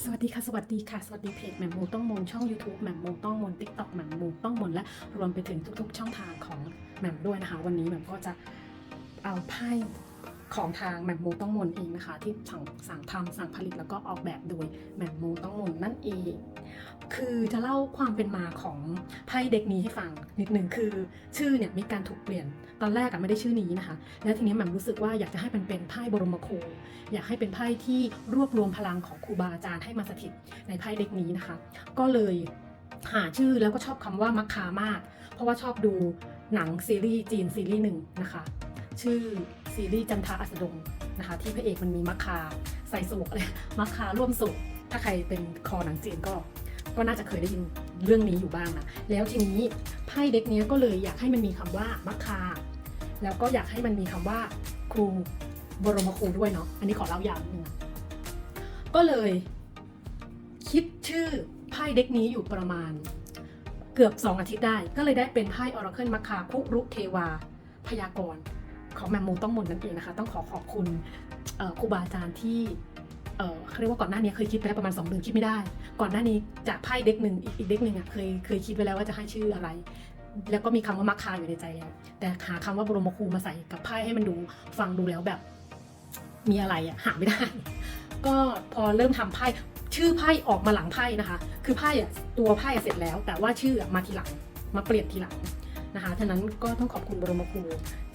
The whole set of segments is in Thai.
สวัสดีค่ะ สวัสดีค่ะ สวัสดีเพจแหม่มมูต้องมนช่อง YouTube แหม่มมูต้องมน TikTok แหม่มมูต้องมนและรวมไปถึงทุกๆ ช่องทางของแหม่มด้วยนะคะ วันนี้แหม่มก็จะเอาไพ่ ของทางแหม่มูต้องมนเองนะคะ ที่สั่งสั่งทำสั่งผลิตแล้วก็ออกแบบโดยแหม่มูต้องมนนั่นเอง คือจะเล่าความเป็นมาของไพ่เด็กนี้ให้ฟังนิดหนึ่งคือชื่อเนี่ยมีการถูกเปลี่ยนตอนแรกอะไม่ได้ชื่อนี้นะคะ แล้วทีนี้แหม่มรู้สึกว่าอยากจะให้มันเป็นไพ่บรมครูอยากให้เป็นไพ่ที่รวบรวมพลังของครูบาอาจารย์ให้มาสถิตในไพ่เด็กนี้นะคะ ก็เลยหาชื่อแล้วก็ชอบคำว่ามัคคามาก เพราะว่าชอบดูหนังซีรีส์จีนซีรีส์หนึ่งนะคะ ชื่อ ซีรีส์จันทาอัสดงนะคะ ที่พระเอกมันมีมัคคาใส่สูกอะไรมัคคาร่วมสุขถ้าใครเป็นคอหนังจีนก็ก็น่าจะเคยได้ยินเรื่องนี้อยู่บ้างนะแล้วทีนี้ไพ่เด็กนี้ก็เลยอยากให้มันมีคำว่ามัคคา แล้วก็อยากให้มันมีคำว่าครูบรมครูด้วยเนาะอันนี้ขอเล่ายาวนึงก็เลย คิดชื่อไพ่เด็กนี้อยู่ประมาณ เกือบ 2 อาทิตย์ได้ ก็เลยได้เป็นไพ่ออร์เคิลมัคคาคุรุเทวาพยากรณ์ ของแมมมูต้องมนนั่นเองนะคะ ต้องขอขอบคุณครูบาอาจารย์ที่เขาเรียกว่าก่อนหน้านี้เคยคิดไปแล้วประมาณ2เดือนคิดไม่ได้ ก่อนหน้านี้จากไพ่เด็กหนึ่งอีกเด็กหนึ่งอะเคยเคยคิดไว้แล้วว่าจะให้ชื่ออะไร แล้วก็มีคำว่ามัคคาอยู่ในใจแล้ว แต่หาคำว่าบรมครูมาใส่กับไพ่ให้มันดูฟังดูแล้วแบบ มีอะไรอะหาไม่ได้ ก็พอเริ่มทำไพ่ชื่อไพ่ออกมาหลังไพ่นะคะ คือไพ่อะตัวไพ่เสร็จแล้ว แต่ว่าชื่อมาทีหลังมาเปลี่ยนทีหลังนะคะฉะนั้นก็ต้องขอบคุณบรมครู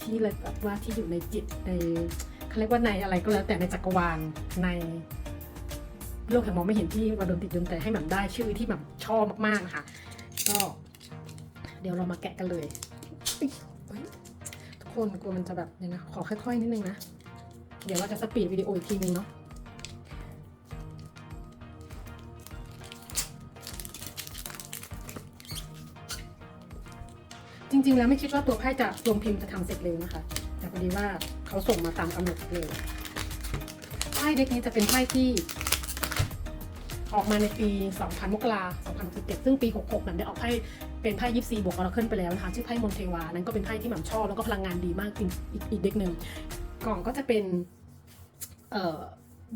ที่เลยแบบว่าที่อยู่ในจิตในเขาเรียกว่าในอะไรก็แล้วแต่ในจักรวาลในโลกแห่งมองไม่เห็นที่มาโดนติดดนแต่ให้แบบได้ชื่อที่แบบชอบมากๆนะคะก็เดี๋ยวเรามาแกะกันเลยเอ้ยเฮ้ยทุกคนกลัวมันจะแบบเนี่ยนะขอค่อยๆนิดนึงนะ เดี๋ยวเราจะสปีดวิดีโออีกทีนึงเนาะ ริง ๆ แล้วไม่คิดว่าตัวไพ่จะลงพิมพ์จะทำเสร็จเร็วนะคะ แต่พอดีว่าเขาส่งมาตามกำหนดเลยไพ่เด็กนี้จะเป็นไพ่ที่ออกมาในปี 2000 มกรา2017 ซึ่งปี 66นั้นได้ออกไพ่เป็นไพ่ยิปซีบวกออร์เคิลไปแล้วนะคะ ชื่อไพ่มนเทวา นั้นก็เป็นไพ่ที่หม่ำชอบ แล้วก็พลังงานดีมากจริงอีกอีกเด็กหนึ่งกล่องก็จะเป็น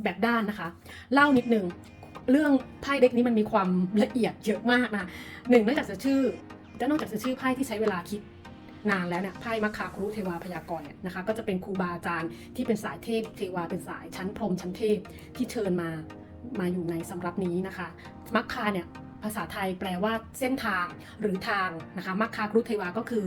แบบด้านนะคะ เล่านิดนึง เรื่องไพ่เด็กนี้มันมีความละเอียดเยอะมากนะหนึ่งนอกจากจะชื่อ และนอกจากจะชื่อไพ่ที่ใช้เวลาคิดนานแล้วเนี่ยไพ่มัคคาครุเทวาพยากรณ์เนี่ยนะคะก็จะเป็นครูบาอาจารย์ที่เป็นสายเทพเทวาเป็นสายชั้นพรมชั้นเทพที่เชิญมามาอยู่ในสำรับนี้นะคะ มัคคาเนี่ยภาษาไทยแปลว่าเส้นทางหรือทางนะคะมัคคาครุเทวาก็คือ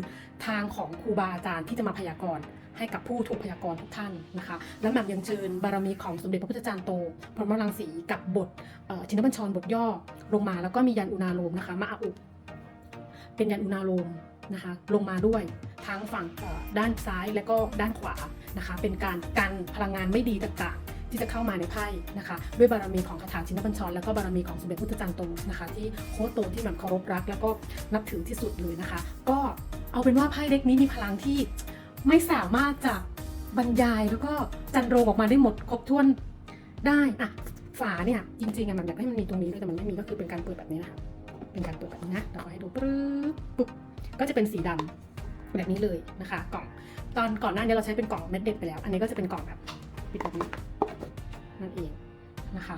ทางของครูบาอาจารย์ที่จะมาพยากรณ์ให้กับผู้ถูกพยากรณ์ทุกท่านนะคะ แล้วแหม่มยังเชิญบารมีของสมเด็จพระพุทธจารย์โต พรหมรังสีกับบทชินบัญชรบทย่อลงมาแล้วก็มียันอุณาโลมนะคะมาอาอุ เป็นยันอุณาโลมนะคะลงมาด้วยทั้งฝั่งด้านซ้ายและก็ด้านขวานะคะเป็นการกันพลังงานไม่ดีต่างๆ ที่จะเข้ามาในไพ่นะคะด้วยบารมีของคาถาชินบัญชร แล้วก็บารมีของสมเด็จพุทธจารย์โตนะคะที่โคตโตที่แบบเคารพรัก แล้วก็นับถือที่สุดเลยนะคะ ก็เอาเป็นว่าไพ่เด็กนี้มีพลังที่ไม่สามารถจะบรรยายแล้วก็จันโรงออกมาได้หมดครบถ้วนได้อะฝาเนี่ยจริงๆอะมันอยากให้มันมีตรงนี้ด้วยแต่มันไม่มีก็คือเป็นการเปิดแบบนี้นะคะ เป็นการเปิดแบบนี้นะเดี๋ยวขอให้ดูปึ๊บปึ๊บก็จะเป็นสีดำแบบนี้เลยนะคะ กล่องตอนก่อนหน้านี้เราใช้เป็นกล่องเม็ดเด็ดไปแล้ว อันนี้ก็จะเป็นกล่องแบบปิดแบบนี้นั่นเองนะคะ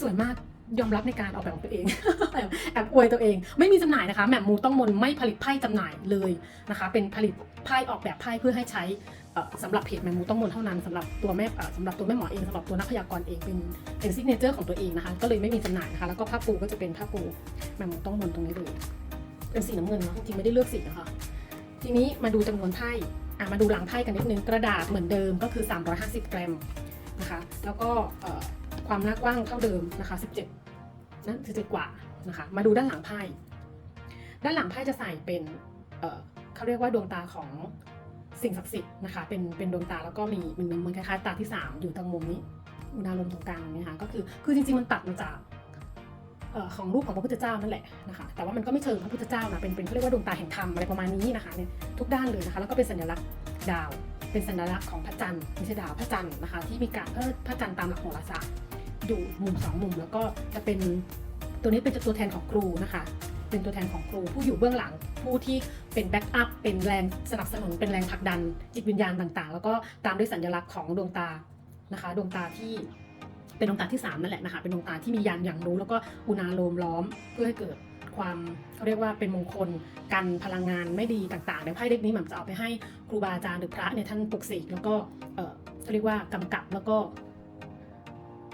สวยมาก ยอมรับในการออกแบบของตัวเอง แอบอวยตัวเอง ไม่มีจำหน่ายนะคะแหม่มมูต้องมนไม่ผลิตไพ่จำหน่ายเลยนะคะ เป็นผลิตไพ่ออกแบบไพ่เพื่อให้ใช้สำหรับเพจแมมมูต้องมนเท่านั้นสำหรับตัวแม่สำหรับตัวแม่หมอเองสำหรับตัวนักพยากรณ์เองเป็นเป็นซิกเนเจอร์ของตัวเองนะคะ ก็เลยไม่มีจำหน่ายนะคะ แล้วก็ผ้าปูก็จะเป็นผ้าปูแมมมูต้องมนตรงนี้เลยเป็นสีน้ำเงินเนาะจริงๆไม่ได้เลือกสีนะคะ ทีนี้มาดูจำนวนไพ่อะมาดูหลังไพ่กันนิดนึงกระดาษเหมือนเดิมก็คือ 350 กรัมนะคะ แล้วก็ ความหน้ากว้างเท่าเดิมนะคะ 17 นั่น17กว่านะคะ มาดูด้านหลังไพ่ ด้านหลังไพ่จะใส่เป็นเเขาเรียกว่าดวงตาของสิ่งศักดิ์สิทธิ์นะคะ เป็นเป็นดวงตาแล้วก็มีมันมันคล้ายๆตาที่ 3 อยู่ตรงมุมนี้อุณาลมตรงกลางเนี่ยค่ะก็คือคือจริงๆมันตัดมาจากออของรูปของพระพุทธเจ้านั่นแหละนะคะแต่ว่ามันก็ไม่เชิงพระพุทธเจ้านะเป็นเป็นเขาเรียกว่าดวงตาแห่งธรรมอะไรประมาณนี้นะคะเนี่ยทุกด้านเลยนะคะแล้วก็เป็นสัญลักษณ์ดาว เป็นสัญลักษณ์ของพระจันทร์ไม่ใช่ดาวพระจันทร์นะคะที่มีการเออพระจันทร์ตามหลักโหราศาสตร์ อยู่มุมสองมุม แล้วก็จะเป็นตัวนี้เป็นตัวแทนของครูนะคะ เป็นตัวแทนของครูผู้อยู่เบื้องหลังผู้ที่เป็นแบ็กอัพเป็นแรงสนับสนุนเป็นแรงผลักดันจิตวิญญาณต่างๆ แล้วก็ตามด้วยสัญลักษณ์ของดวงตานะคะดวงตาที่เป็นดวงตาที่ 3 นั่นแหละนะคะ เป็นดวงตาที่มียันอย่างรู้ แล้วก็อุณาโลมล้อมเพื่อให้เกิดความเขาเรียกว่าเป็นมงคลกันพลังงานไม่ดีต่างๆในไพ่เด็กนี้หม่ำจะเอาไปให้ครูบาอาจารย์หรือพระเนี่ยท่านปลุกเสกแล้วก็เออเขาเรียกว่ากำกับแล้วก็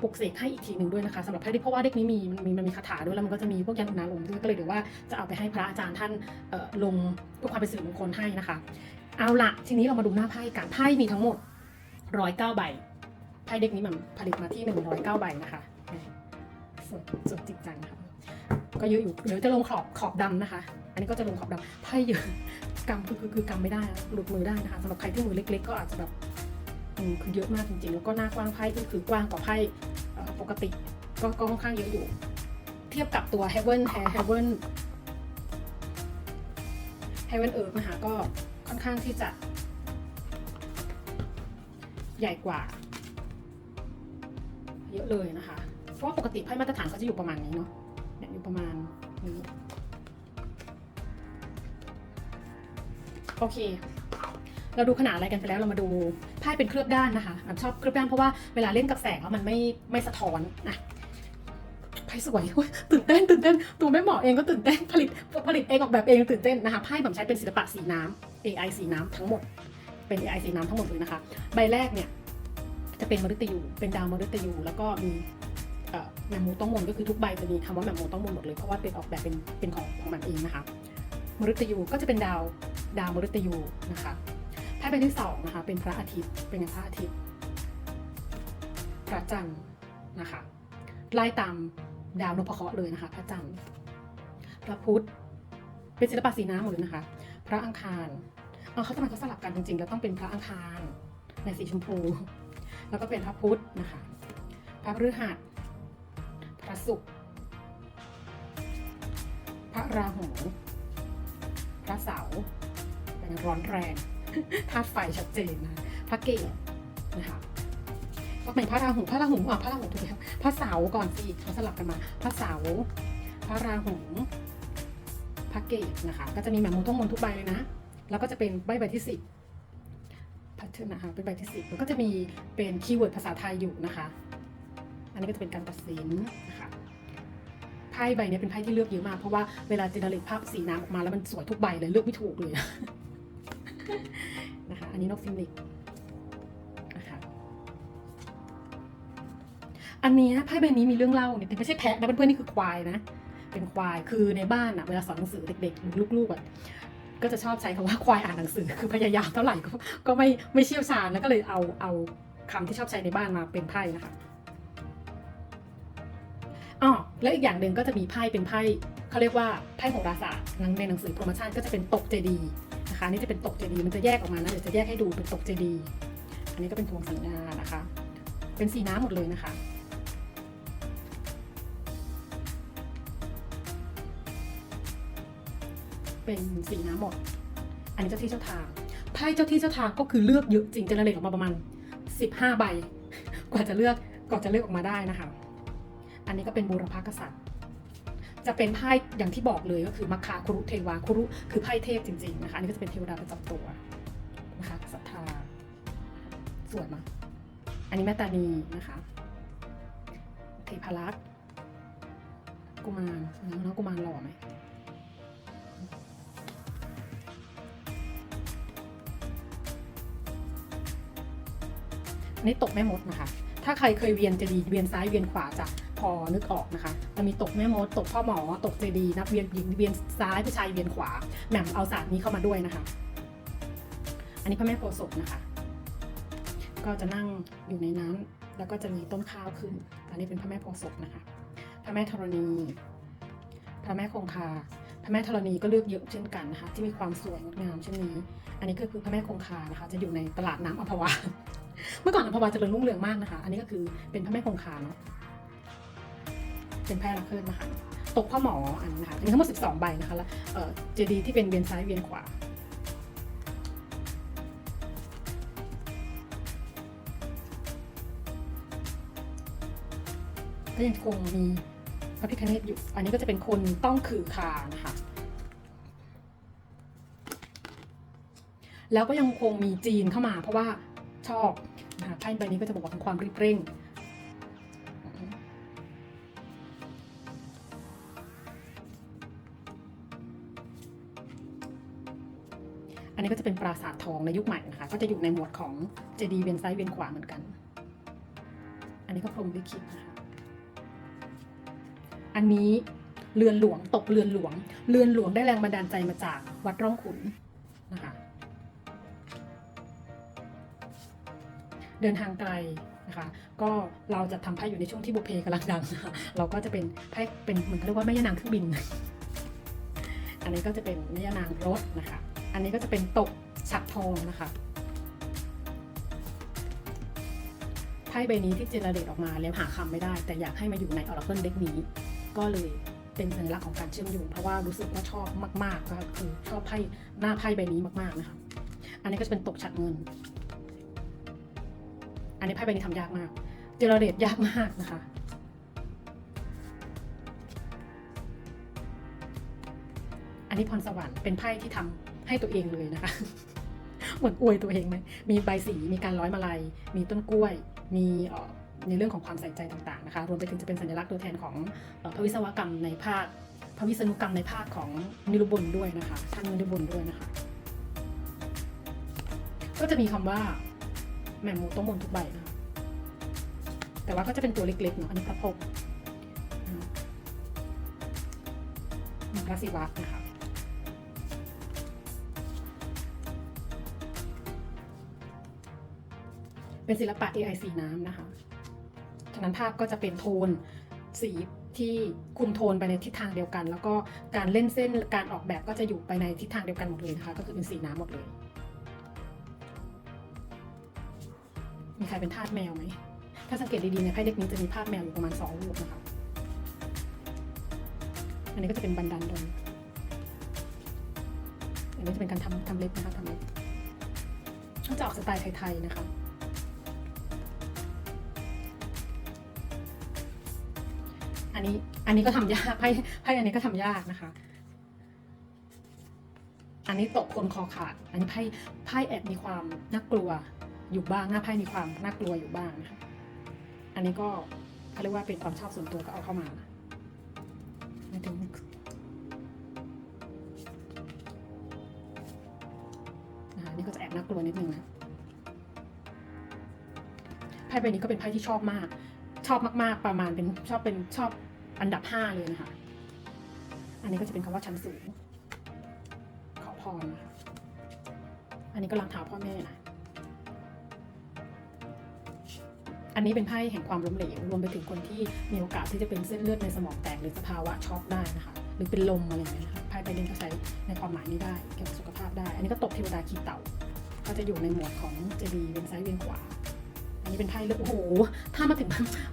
ปลุกเสกให้อีกทีหนึ่งด้วยนะคะสำหรับไพ่เด็กเพราะว่าเด็กนี้มีมันมีมันมีคาถาด้วยแล้วมันก็จะมีพวกยันอุณาลมด้วยก็เลยเดี๋ยวว่าจะเอาไปให้พระอาจารย์ท่านลงเพื่อความเป็นสิริมงคลให้นะคะ เอาละทีนี้เรามาดูหน้าไพ่กันไพ่มีทั้งหมดร้อยเก้าใบไพ่เด็กนี้มันผลิตมาที่109ใบนะคะสวยสวยจริงจังนะคะก็เยอะอยู่เดี๋ยวจะลงขอบขอบดำนะคะ อันนี้ก็จะลงขอบดำไพ่เยอะกำคือคือกำไม่ได้หลุดมือได้นะคะสำหรับใครที่มือเล็ก ๆ ก็อาจจะแบบ อืมคือเยอะมากจริงๆ แล้วก็หน้ากว้างไพ่ก็คือกว้างกว่าไพ่ปกติก็ค่อนข้างเยอะอยู่ เทียบกับตัว Heaven Hair Heaven Heaven Earth นะคะก็ค่อนข้างที่จะ ใหญ่กว่า เยอะเลยนะคะ เพราะปกติไพ่มาตรฐานเขาจะอยู่ประมาณนี้เนาะเนี่ยอยู่ประมาณนี้โอเค เราดูขนาดอะไรกันไปแล้วเรามาดู ไพ่เป็นเคลือบด้านนะคะอะชอบเคลือบด้านเพราะว่าเวลาเล่นกับแสงแล้วมันไม่ไม่สะท้อนนะไพ่สวยตื่นเต้นตื่นเต้นตัวแม่หมอเองก็ตื่นเต้นผลิตผลิตเองออกแบบเองตื่นเต้นนะคะไพ่ผมใช้เป็นศิลปะสีน้ำ AI สีน้ำทั้งหมด เป็น AI สีน้ำทั้งหมดเลยนะคะ ใบแรกเนี่ยจะเป็นมฤตยูเป็นดาวมฤตยูแล้วก็มีแมมมูต้องมนก็คือทุกใบจะมีคำว่าแมมมูต้องมนหมดเลยเพราะว่าเป็นออกแบบเป็นเป็นของของมันเองนะคะมฤตยูก็จะเป็นดาวดาวมฤตยูนะคะ ไพ่ใบที่สองนะคะ เป็นพระอาทิตย์ เป็นพระอาทิตย์ พระจันทร์นะคะ ไล่ตามดาวนพเคราะห์เลยนะคะ พระจันทร์ พระพุธ เป็นศิลปะสีน้ำหมดเลยนะคะ พระอังคารเอาเขาทำไมเขาสลับกันจริงๆ แล้วต้องเป็นพระอังคารในสีชมพู แล้วก็เป็นพระพุธนะคะ พระพฤหัส พระศุกร์ พระราหู พระเสาร์เป็นร้อนแรง ธาตุไฟชัดเจนนะพระเกศนะคะก็เป็นพระราหูพระราหูอะพระราหูถูกแล้วพระเสาก่อนสิเขาสลับกันมา พระเสาพระราหูพระเกศนะคะ ก็จะมีแหมมูต้องมนทุกใบเลยนะ แล้วก็จะเป็นใบใบที่สิบพทเทิร์นะคะเป็นใบที่สิบแล้วก็จะมีเป็นคีย์เวิร์ดภาษาไทยอยู่นะคะ อันนี้ก็จะเป็นการตัดสินนะคะไพ่ใบนี้เป็นไพ่ที่เลือกเยอะมากเพราะว่าเวลาจเนเรตภาพสีน้ำออกมาแล้วมันสวยทุกใบเลยเลือกไม่ถูกเลย นะคะ อันนี้นกฟินิกนะคะอันนี้ไพ่ใบนี้มีเรื่องเล่าเนี่ยแต่ไม่ใช่แพะนะเพื่อนๆนี่คือควายนะเป็นควายคือในบ้านอะเวลาสอนหนังสือเด็กๆหรือลูกๆอะก็จะชอบใช้คำว่าควายอ่านหนังสือคือพยายามเท่าไหร่ก็ก็ไม่ไม่เชี่ยวชาญแล้วก็เลยเอาเอาคำที่ชอบใช้ในบ้านมาเป็นไพ่นะคะอ๋อแล้วอีกอย่างหนึ่งก็จะมีไพ่เป็นไพ่เขาเรียกว่าไพ่โหราศาสตร์ในหนังสือโปรโมชั่นก็จะเป็นตกเจดี นะคะนี่จะเป็นตกเจดีย์มันจะแยกออกมานะเดี๋ยวจะแยกให้ดูเป็นตกเจดีย์อันนี้ก็เป็นทวงสัญญานะคะ เป็นสีน้ำหมดเลยนะคะเป็นสีน้ำหมด อันนี้เจ้าที่เจ้าทาง ไพ่เจ้าที่เจ้าทางก็คือเลือกเยอะจริงเจเนเรตออกมาประมาณ 15 ใบ กว่าจะเลือกกว่าจะเลือกออกมาได้นะคะ อันนี้ก็เป็นบูรพากษัตริย์ จะเป็นไพ่อย่างที่บอกเลยก็คือมัคคาคุรุเทวาคุรุคือไพ่เทพจริงๆนะคะอันนี้ก็จะเป็นเทวดาประจำตัวนะคะศรัทธาสวยมาอันนี้แม่ตานีนะคะเทพรักษ์กุมารน้องกุมารหล่อไหมนนี้ตกแม่มดนะคะ ถ้าใครเคยเวียนเจดีเวียนซ้ายเวียนขวาจะ อนึกออกนะคะ มันมีตกแม่มด ตกพ่อหมอ ตกเจดีนับเวียนหญิงเวียนซ้ายผู้ชายเวียนขวาแหม่มเอาศาสตร์นี้เข้ามาด้วยนะคะ อันนี้พระแม่โพธิ์ศพนะคะ ก็จะนั่งอยู่ในน้ำแล้วก็จะมีต้นข้าวขึ้น อันนี้เป็นพระแม่โพธิ์ศพนะคะ พระแม่ธรณี พระแม่คงคา พระแม่ธรณีก็เลือกเยอะเช่นกันนะคะ ที่มีความสวยงดงามเช่นนี้ อันนี้ก็คือพระแม่คงคานะคะ จะอยู่ในตลาดน้ำอัมพวาเมื่อก่อนอัมพวาเจริญรุ่งเรืองมากนะคะ อันนี้ก็คือเป็นพระแม่คงคาเนาะ เป็นแพร่ละเคินนะคะตกพ่อหมออันนี้นะคะมีทั้งหมด 12 ใบนะคะแล้วเจดีย์ที่เป็นเวียนซ้ายเวียนขวาก็ยังคงมีพระพิฆเนศอยู่ อันนี้ก็จะเป็นคนต้องขือคานะคะ แล้วก็ยังคงมีจีนเข้ามาเพราะว่าชอบนะคะไพ่ใบนี้ก็จะบอกว่าถึงความรีบเร่ง นนี้ก็จะเป็นปราสาททองในยุคใหม่นะคะ ก็จะอยู่ในหมวดของเจดีย์เวียนซ้ายเวียนขวาเหมือนกัน อันนี้ก็พรมลิขิตนะคะ อันนี้เรือนหลวงตกเรือนหลวง เรือนหลวงได้แรงบันดาลใจมาจากวัดร่องขุนนะคะ เดินทางไกลนะคะก็เราจะทำไพ่อยู่ในช่วงที่บุเพกำลังดัง เราก็จะเป็นไพ่เป็นเหมือนเขาเรียกว่าแม่ย่านางเครื่องบิน อันนี้ก็จะเป็นแม่ย่านางรถนะคะ อันนี้ก็จะเป็นตกฉักทองนะคะไพ่ใบนี้ที่เจเนเรตออกมาแล้วหาคำไม่ได้ แต่อยากให้มาอยู่ใน Oracle Deck นี้ ก็เลยเป็นสัญลักษณ์ของการเชื่อมโยงเพราะว่ารู้สึกว่าชอบมาก ๆ ก็คือชอบไพ่หน้าไพ่ใบนี้มาก ๆ นะคะ อันนี้ก็จะเป็นตกฉัดเงิน อันนี้ไพ่ใบนี้ทำยากมาก เจเนเรตยากมากนะคะอันนี้พรสวรรค์เป็นไพ่ที่ทำ ให้ตัวเองเลยนะคะเหมือนอวยตัวเองไหมมีใบสีมีการร้อยมาลัย มีต้นกล้วย มีในเรื่องของความใส่ใจต่างๆนะคะ รวมไปถึงจะเป็นสัญลักษณ์ตัวแทนของพระวิศวกรรมในภาคพระวิษณุกรรมในภาคของนิรุบลด้วยนะคะท่านนิรุบลด้วยนะคะ ก็จะมีคำว่าแหม่มหมูต้มมนทุกใบนะคะแต่ว่าก็จะเป็นตัวเล็กๆเนาะอันนี้พระพรหมอืมพระศิวะนะคะ เป็นศิลปะ AI สีน้ำนะคะฉะนั้นภาพก็จะเป็นโทนสีที่คุมโทนไปในทิศทางเดียวกัน แล้วก็การเล่นเส้นการออกแบบก็จะอยู่ไปในทิศทางเดียวกันหมดเลยนะคะ ก็คือเป็นสีน้ำหมดเลย มีใครเป็นทาสแมวไหม ถ้าสังเกตดีๆในไพ่เด็กนี้จะมีภาพแมวอยู่ประมาณสองรูปนะคะ อันนี้ก็จะเป็นบันดันดนอันนี้จะเป็นการทำทำเล็บนะคะทำเล็บก็จะออกสไตล์ไทยๆนะคะ อันนี้อันนี้ก็ทำยากไพ่ไพ่อันนี้ก็ทำยากนะคะ อันนี้ตกคนคอขาด อันนี้ไพ่ไพ่แอบมีความน่ากลัวอยู่บ้างหน้าไพ่มีความน่ากลัวอยู่บ้างนะคะอันนี้ก็เขาเรียกว่าเป็นความชอบส่วนตัวก็เอาเข้ามาไม่ถึงนะนี่ก็จะแอบน่ากลัวนิดนึงนะไพ่ใบนี้ก็เป็นไพ่ที่ชอบมาก ชอบมาก ๆ ประมาณเป็นชอบเป็นชอบ อันดับห้าเลยนะคะ อันนี้ก็จะเป็นคำว่าชั้นสูง ขอพรนะคะ อันนี้ก็ล้างเท้าพ่อแม่นะ อันนี้เป็นไพ่แห่งความล้มเหลว รวมไปถึงคนที่มีโอกาสที่จะเป็นเส้นเลือดในสมองแตกหรือสภาวะช็อกได้นะคะ หรือเป็นลมอะไรอย่างเงี้ยนะคะ ไพ่ใบนี้ก็ใช้ในความหมายนี้ได้เกี่ยวกับสุขภาพได้ อันนี้ก็ตกเทวดาขีเต่า ก็จะอยู่ในหมวดของเจดีย์เวียนซ้ายเวียนขวา อันนี้เป็นไพ่เลือกโอ้โห ถ้ามาถึง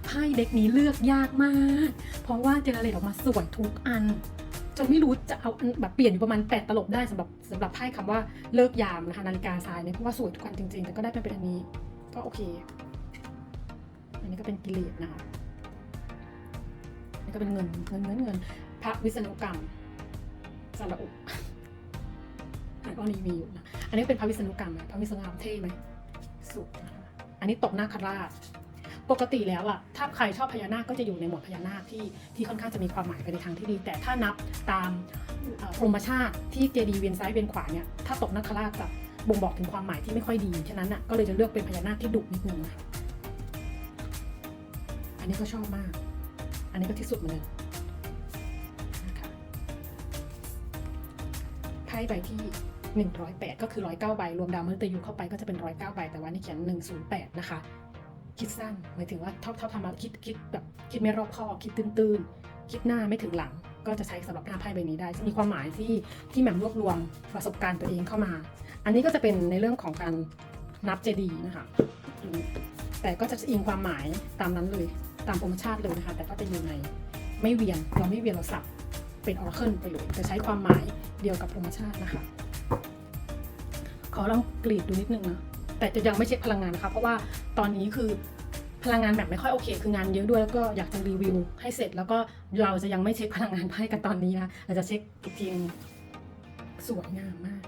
ไพ่เด็กนี้เลือกยากมาก เพราะว่าเจเนเรตออกมาสวยทุกอัน จนไม่รู้จะเอาแบบเปลี่ยนอยู่ประมาณแปดตลบได้สำหรับสำหรับไพ่คำว่าเลิกยามนะคะนาฬิกาทรายเนี่ยเพราะว่าสวยทุกอันจริงๆ แต่ก็ได้มาเป็นอันนี้ ก็โอเค อันนี้ก็เป็นกิเลสนะคะนนี้ก็เป็นเงินเงินเงินเงินพระวิษณุกรรมสระอุอันนี้มีอยู่นะ อันนี้เป็นพระวิษณุกรรมไหมพระวิษณุกรรมเท่ไหมสุดนะ อันนี้ตกนาคราช ปกติแล้วอะถ้าใครชอบพญานาคก็จะอยู่ในหมวดพญานาคที่ที่ค่อนข้างจะมีความหมายไปในทางที่ดี แต่ถ้านับตามเอ่อพรหมชาติที่เจดีย์เวียนซ้ายเวียนขวาเนี่ยถ้าตกนาคราชจะบ่งบอกถึงความหมายที่ไม่ค่อยดี ฉะนั้นอะก็เลยจะเลือกเป็นพญานาคที่ดุนิดนึงนะคะอันนี้ก็ชอบมาก อันนี้ก็ที่สุดเหมาเลยนะคะไพ่ใบที่ 108 ก็คือ 109 ใบ รวมดาวมฤตยูเข้าไปก็จะเป็น 109 ใบ แต่ว่านี่เขียน 108 นะคะ คิดสั้นหมายถึงว่าเท่าเท่าทำมาคิดคิดแบบคิดไม่รอบคอบคิดตื้นๆ คิดหน้าไม่ถึงหลัง ก็จะใช้สำหรับหน้าไพ่ใบนี้ได้ มีความหมายที่ที่แหม่มรวบรวมประสบการณ์ตัวเองเข้ามา อันนี้ก็จะเป็นในเรื่องของการนับเจดีย์นะคะแต่ก็จะอิงความหมายตามนั้นเลยตามธรรมชาติเลยนะคะแต่ก็จะอยู่ในไม่เวียนเราไม่เวียนเราสับเป็นออร์เคิลไปเลยจะใช้ความหมายเดียวกับธรรมชาตินะคะ ขอลองกรีดดูนิดนึงนะแต่จะยังไม่เช็คพลังงานนะคะเพราะว่าตอนนี้คือพลังงานแบบไม่ค่อยโอเค คืองานเยอะด้วยแล้วก็อยากจะรีวิวให้เสร็จ แล้วก็เราจะยังไม่เช็คพลังงานไพ่กันตอนนี้นะเราจะเช็คอีกทีนึงสวยงามมาก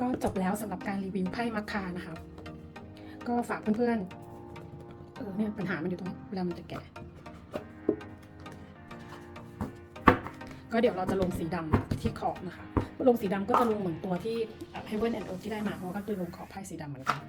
ก็จบแล้วสำหรับการรีวิวไพ่มัคคานะคะก็ฝากเพื่อนๆ เออเนี่ยปัญหามันอยู่ตรงเวลามันจะแก่ ก็เดี๋ยวเราจะลงสีดำที่ขอบนะคะ ลงสีดำก็จะลงเหมือนตัวที่ Heaven and Earth ที่ได้มาเพราะก็คือลงขอบไพ่สีดำเหมือนกัน